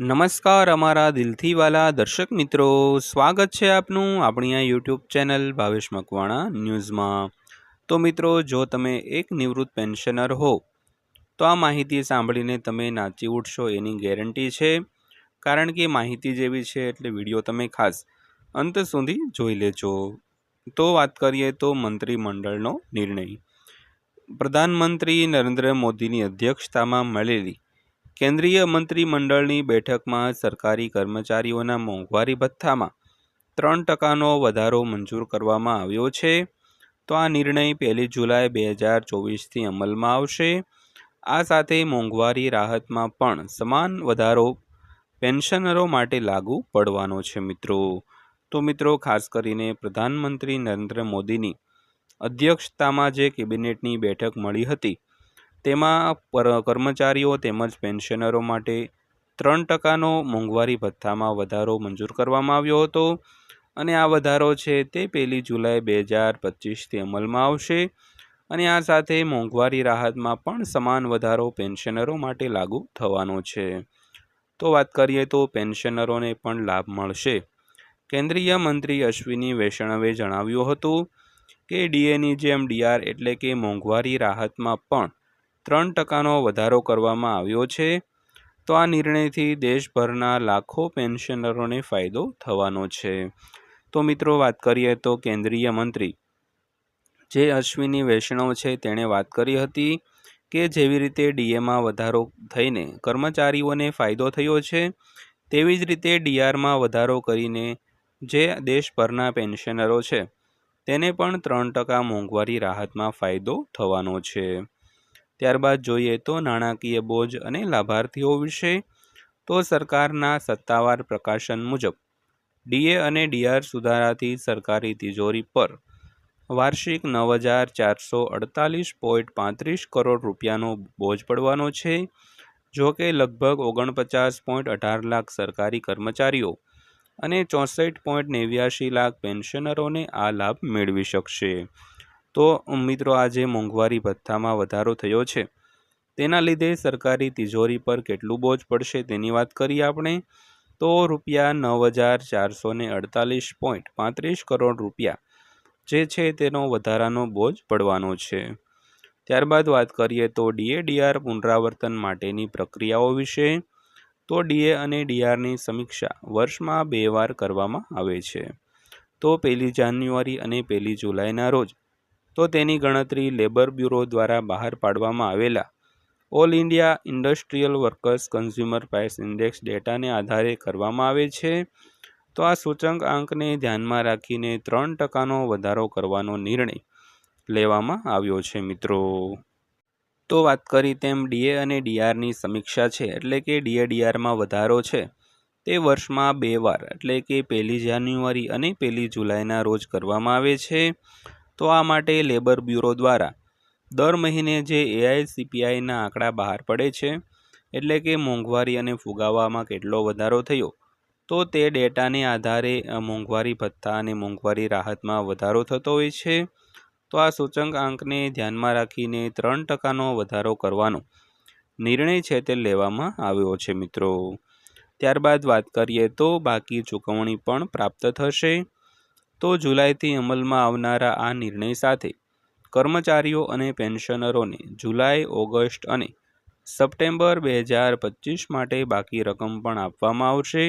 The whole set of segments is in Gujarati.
નમસ્કાર અમારા દિલથી વાલા દર્શક મિત્રો. સ્વાગત છે આપનું આપણી આ યુટ્યુબ ચેનલ ભાવેશ મકવાણા ન્યૂઝમાં. તો મિત્રો, જો તમે એક નિવૃત્ત પેન્શનર હો, તો આ માહિતી સાંભળીને તમે નાચી ઉઠશો એની ગેરંટી છે. કારણ કે માહિતી જેવી છે એટલે વીડિયો તમે ખાસ અંત સુધી જોઈ લેજો. તો વાત કરીએ તો મંત્રીમંડળનો નિર્ણય. પ્રધાનમંત્રી નરેન્દ્ર મોદીની અધ્યક્ષતામાં મળેલી કેન્દ્રીય મંત્રીમંડળની બેઠકમાં સરકારી કર્મચારીઓના મોંઘવારી ભથ્થામાં ત્રણ ટકાનો વધારો મંજૂર કરવામાં આવ્યો છે. તો આ નિર્ણય પહેલી જુલાઈ બે હજાર ચોવીસથી અમલમાં આવશે. આ સાથે મોંઘવારી રાહતમાં પણ સમાન વધારો પેન્શનરો માટે લાગુ પડવાનો છે મિત્રો. તો મિત્રો, ખાસ કરીને પ્રધાનમંત્રી નરેન્દ્ર મોદીની અધ્યક્ષતામાં જે કેબિનેટની બેઠક મળી હતી તેમાં કર્મચારીઓ તેમજ પેન્શનરો માટે ત્રણ ટકાનો મોંઘવારી ભથ્થામાં વધારો મંજૂર કરવામાં આવ્યો હતો. અને આ વધારો છે તે પહેલી જુલાઈ બે હજાર પચીસથી અમલમાં આવશે. અને આ સાથે મોંઘવારી રાહતમાં પણ સમાન વધારો પેન્શનરો માટે લાગુ થવાનો છે. તો વાત કરીએ તો પેન્શનરોને પણ લાભ મળશે. કેન્દ્રીય મંત્રી અશ્વિની વૈષ્ણવે જણાવ્યું હતું કે ડીએની જેમ ડીઆર એટલે કે મોંઘવારી રાહતમાં પણ ત્રણ ટકાનો વધારો કરવામાં આવ્યો છે. તો આ નિર્ણયથી દેશભરના લાખો પેન્શનરોને ફાયદો થવાનો છે. તો મિત્રો વાત કરીએ તો કેન્દ્રીય મંત્રી જે અશ્વિની વૈષ્ણવ છે તેણે વાત કરી હતી કે જેવી રીતે ડીએમાં વધારો થઈને કર્મચારીઓને ફાયદો થયો છે, તેવી જ રીતે ડીઆરમાં વધારો કરીને જે દેશભરના પેન્શનરો છે, તેને પણ ત્રણ ટકા મોંઘવારી રાહતમાં ફાયદો થવાનો છે. ત્યારબાદ જોઈએ તો નાણાકીય બોજ અને લાભાર્થીઓ વિશે તો સરકારના સત્તાવાર પ્રકાશન મુજબ, ડીએ અને ડીઆર સુધારાથી સરકારી તિજોરી પર વાર્ષિક નવ હજાર ચારસો અડતાલીસ પોઈન્ટ પાંત્રીસ કરોડ રૂપિયાનો બોજ પડવાનો છે, જો કે લગભગ ઓગણપચાસ પોઈન્ટ અઢાર લાખ સરકારી કર્મચારીઓ અને ચોસઠ પોઈન્ટ નેવ્યાશી લાખ પેન્શનરોને આ લાભ મેળવી શકશે. તો મિત્રો આજે મોંઘવારી ભથ્થામાં વધારો થયો છે. તેના લીધે સરકારી તિજોરી પર કેટલું બોજ પડશે તેની વાત કરીએ આપણે. તો રૂપિયા નવ હજાર ચારસો અડતાલીસ પોઈન્ટ પાંત્રીસ કરોડ રૂપિયા જે છે તેનો વધારાનો બોજ પડવાનો છે. ત્યારબાદ વાત કરીએ તો ડીએ ડીઆર પુનરાવર્તન માટેની પ્રક્રિયાઓ વિશે. તો ડીએ અને ડીઆરની સમીક્ષા વર્ષમાં બે વાર કરવામાં આવે છે. તો પહેલી જાન્યુઆરી અને પહેલી જુલાઈના રોજ તો તેની ગણતરી લેબર બ્યુરો દ્વારા બહાર પાડવામાં આવેલા. All India industrial workers consumer price index ડેટાને આધારે કરવામાં આવે છે. તો આ સૂચક આંકને ધ્યાનમાં રાખીને ત્રણ ટકાનો વધારો કરવાનો નિર્ણય લેવામાં આવ્યો છે, મિત્રો. તો વાત કરી તેમ ડીએ અને ડીઆરની સમીક્ષા છે, એટલે કે ડીએ ડીઆરમાં વધારો છે. તે વર્ષમાં બે વાર, એટલે કે પહેલી જાન્યુઆરી અને પહેલી જુલાઈના રોજ કરવામાં આવે છે. તો આ માટે લેબર બ્યુરો દ્વારા દર મહિને જે એઆઈસીપીઆઈના આંકડા બહાર પડે છે, એટલે કે મોંઘવારી અને ફુગાવામાં કેટલો વધારો થયો, તો તે ડેટાને આધારે મોંઘવારી ભથ્થા અને મોંઘવારી રાહતમાં વધારો થતો હોય છે. તો આ સૂચક આંકને ધ્યાનમાં રાખીને ત્રણ ટકાનો વધારો કરવાનો નિર્ણય છે તે લેવામાં આવ્યો છે મિત્રો. ત્યારબાદ વાત કરીએ તો બાકી ચૂકવણી પણ પ્રાપ્ત થશે. તો જુલાઈથી અમલમાં આવનારા આ નિર્ણય સાથે કર્મચારીઓ અને પેન્શનરોને જુલાઈ, ઓગસ્ટ અને સપ્ટેમ્બર બે હજાર પચીસ માટે બાકી રકમ પણ આપવામાં આવશે.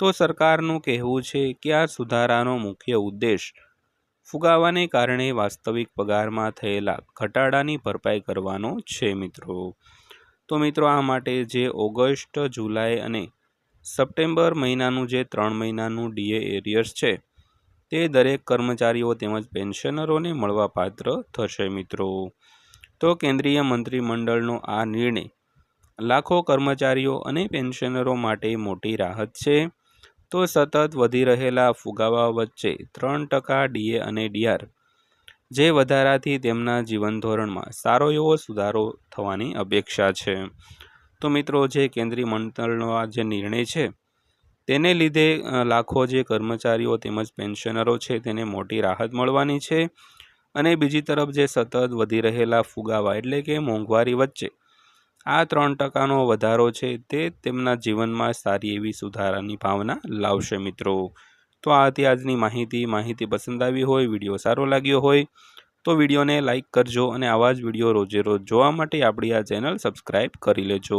તો સરકારનું કહેવું છે કે આ સુધારાનો મુખ્ય ઉદ્દેશ ફુગાવાને કારણે વાસ્તવિક પગારમાં થયેલા ઘટાડાની ભરપાઈ કરવાનો છે મિત્રો. તો મિત્રો, આ માટે જે ઓગસ્ટ, જુલાઈ અને સપ્ટેમ્બર મહિનાનું જે ત્રણ મહિનાનું ડીએ એરિયર્સ છે તે દરેક કર્મચારીઓ તેમજ પેન્શનરોને મળવાપાત્ર થશે મિત્રો. તો કેન્દ્રીય મંત્રીમંડળનો આ નિર્ણય લાખો કર્મચારીઓ અને પેન્શનરો માટે મોટી રાહત છે. તો સતત વધી રહેલા ફુગાવા વચ્ચે ત્રણ ટકા ડીએ અને ડીઆર જે વધારાથી તેમના જીવન ધોરણમાં સારો એવો સુધારો થવાની અપેક્ષા છે. તો મિત્રો, જે કેન્દ્રીય મંડળનો આ જે નિર્ણય છે તેને લીધે લાખો જે કર્મચારીઓ તેમજ પેન્શનરો છે તેને મોટી રાહત મળવાની છે અને બીજી તરફ જે સતત વધી રહેલા ફુગાવા એટલે કે મોંઘવારી વચ્ચે, આ ત્રણ ટકાનો વધારો છે તે તેમના જીવનમાં સારી એવી સુધારાની ભાવના લાવશે મિત્રો. તો આ હતી આજની માહિતી. માહિતી પસંદ આવી હોય, વીડિયો સારો લાગ્યો હોય, તો વિડીયોને લાઇક કરજો અને આવા જ વીડિયો રોજે રોજ જોવા માટે આપણી આ ચેનલ સબસ્ક્રાઈબ કરી લેજો.